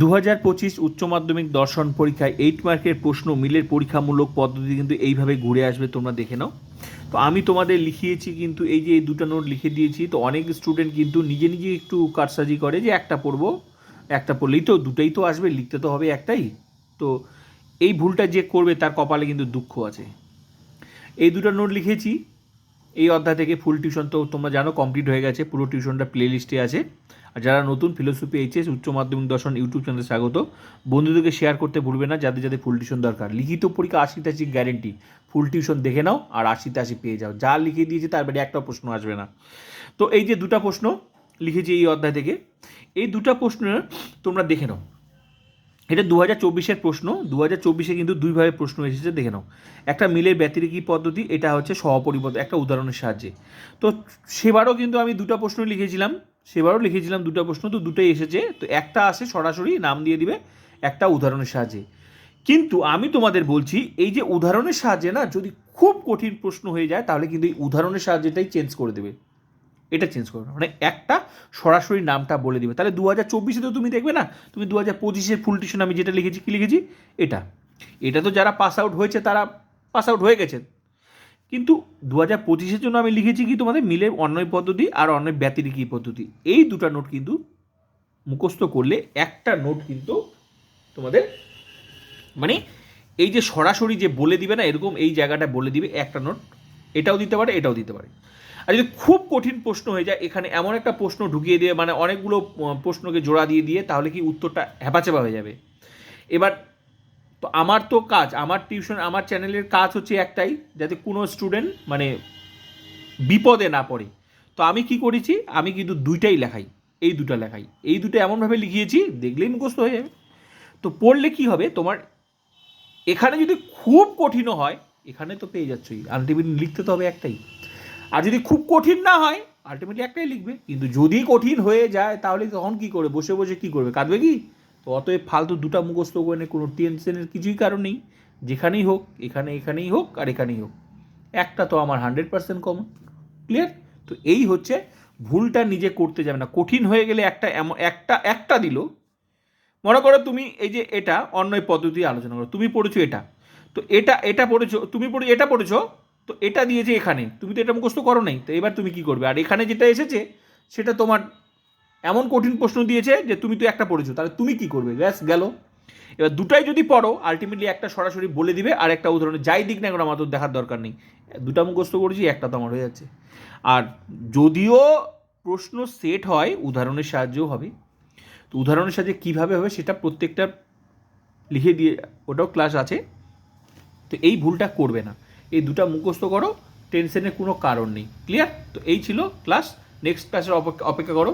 দু হাজার পঁচিশ উচ্চ মাধ্যমিক দর্শন পরীক্ষায় এইট মার্কের প্রশ্ন মিলের পরীক্ষামূলক পদ্ধতি কিন্তু এইভাবে ঘুরে আসবে, তোমরা দেখে নাও। তো আমি তোমাদের লিখিয়েছি কিন্তু এই যে এই দুটো নোট লিখে দিয়েছি, তো অনেক স্টুডেন্ট কিন্তু নিজে নিজে একটু কারসাজি করে যে একটা পড়ব, একটা পড়লেই তো দুটোই তো আসবে, লিখতে তো হবে একটাই। তো এই ভুলটা যে করবে তার কপালে কিন্তু দুঃখ আছে। এই দুটো নোট লিখেছি এই অধ্যায় থেকে ফুল টিউশন তো তোমরা জানো কমপ্লিট হয়ে গেছে, পুরো টিউশনটা প্লে লিস্টে আছে। আর যারা নতুন ফিলোসফি এইচএস উচ্চ মাধ্যমিক দর্শন ইউটিউব চ্যানেলে স্বাগত। বন্ধুদেরকে শেয়ার করতে ভুলবে না, যাদের যাদের ফুল টিউশন দরকার। লিখিত পরীক্ষা আশিতে আশি গ্যারেন্টি ফুল টিউশন দেখে নাও আর আশিতে আশি পেয়ে যাও। যা লিখে দিয়েছে তার বাইরে একটা প্রশ্ন আসবে না। তো এই যে দুটো প্রশ্ন লিখেছি এই অধ্যায় থেকে। এই দুটো প্রশ্ন তোমরা দেখে নাও। এটা দু হাজার চব্বিশের প্রশ্ন দু হাজার চব্বিশে কিন্তু দুইভাবে প্রশ্ন এসেছে, দেখে নাও। একটা মিলের ব্যতিরিকী পদ্ধতি, এটা হচ্ছে সহপরিপদ একটা উদাহরণের সাহায্যে। তো সেবারও কিন্তু আমি দুটো প্রশ্ন লিখেছিলাম, সেবারও লিখেছিলাম দুটো প্রশ্ন, তো দুটোই এসেছে, তো একটা আসে সরাসরি, নাম দিয়ে দিবে, একটা উদাহরণের সাহায্যে। কিন্তু আমি তোমাদের বলছি, এই যে উদাহরণের সাহায্যে না, যদি খুব কঠিন প্রশ্ন হয়ে যায়, তাহলে কিন্তু এই উদাহরণের সাহায্যেটাই চেঞ্জ করে দেবে। এটা চেঞ্জ করবে। মানে একটা সরাসরি নামটা বলে দিবে। তাহলে দু হাজার চব্বিশে তো তুমি দেখবে না, তুমি দু হাজার পঁচিশের ফুল টিউশন আমি যেটা লিখেছি, কী লিখেছি? এটা। এটা তো যারা পাস আউট হয়েছে, তারা পাস আউট হয়ে গেছে। কিন্তু দু হাজার পঁচিশের জন্য আমি লিখেছি কি তোমাদের? মিলের অন্যয় পদ্ধতি আর অন্যয় ব্যতিরিকী পদ্ধতি। এই দুটো নোট কিন্তু মুখস্থ করলে একটা নোট কিন্তু তোমাদের মানে এই যে সরাসরি যে বলে দিবে না, এরকম এই জায়গাটা বলে দিবে একটা নোট এটাও দিতে পারে, এটাও দিতে পারে। আর যদি খুব কঠিন প্রশ্ন হয়ে যায়, এখানে এমন একটা প্রশ্ন ঢুকিয়ে দিয়ে মানে অনেকগুলো প্রশ্নকে জোড়া দিয়ে দিয়ে, তাহলে কি উত্তরটা হ্যাপাচেপা হয়ে যাবে। এবার, তো আমার তো কাজ, আমার টিউশন, আমার চ্যানেলের কাজ হচ্ছে একটাই, যাতে কোনো স্টুডেন্ট মানে বিপদে না পড়ে। তো আমি কি করেছি, আমি কিন্তু দুইটাই লেখাই, এই দুটো লেখাই। এই দুটো এমনভাবে লিখিয়েছি, দেখলেই মুখস্থ হয়ে যাবে। তো পড়লে কি হবে, তোমার, এখানে যদি খুব কঠিনও হয় এখানে তো পেয়ে যাচ্ছই। আলটিমেটলি লিখতে তো হবে একটাই। আর যদি খুব কঠিন না হয় আলটিমেটলি একটাই লিখবে। কিন্তু যদি কঠিন হয়ে যায়, তাহলে তখন কি করবে? বসে বসে কি করবে? কাঁদবে কি? তো অতএব ফালতু দুটা মুখস্থ করে নিয়ে কোনো টেনশনের কিছুই কারণ নেই। যেখানেই হোক, এখানে এখানেই হোক আর এখানেই হোক। একটা তো আমার হান্ড্রেড পার্সেন্ট কমন ক্লিয়ার তো এই হচ্ছে ভুলটা নিজে করতে যাবে না। কঠিন হয়ে গেলে একটা একটা একটা দিল। মনে করো তুমি এই যে এটা অন্যয় পদ্ধতি আলোচনা করো। তুমি পড়েছো এটা। তো এটা এটা পড়েছো, তুমি পড়ে, এটা পড়েছো, তো এটা দিয়েছে এখানে। তুমি তো এটা মুখস্থ করো নাই, তো এবার তুমি কি করবে? আর এখানে যেটা এসেছে, সেটা তোমার এমন কঠিন প্রশ্ন দিয়েছে যে তুমি তো একটা পড়েছো, তাহলে তুমি কি করবে? ব্যাস, গেল। এবার দুটাই যদি পড়ো আলটিমেটলি একটা সরাসরি বলে দিবে, আর একটা উদাহরণে যাই দিক না আমার তো দেখার দরকার নেই। দুটা মুখস্থ করেছি, একটা তো আমার হয়ে যাচ্ছে। আর যদিও প্রশ্ন সেট হয়, উদাহরণের সাহায্যও হবে। তো উদাহরণের সাহায্যে কীভাবে হবে, সেটা প্রত্যেকটা লিখে দিয়ে, ওটাও ক্লাস আছে। তো এই ভুলটা করবে না। এই দুটা মুখস্থ করো টেনশনের কোনো কারণ নেই। ক্লিয়ার তো এই ছিল ক্লাস নেক্সট ক্লাসের অপেক্ষা করো।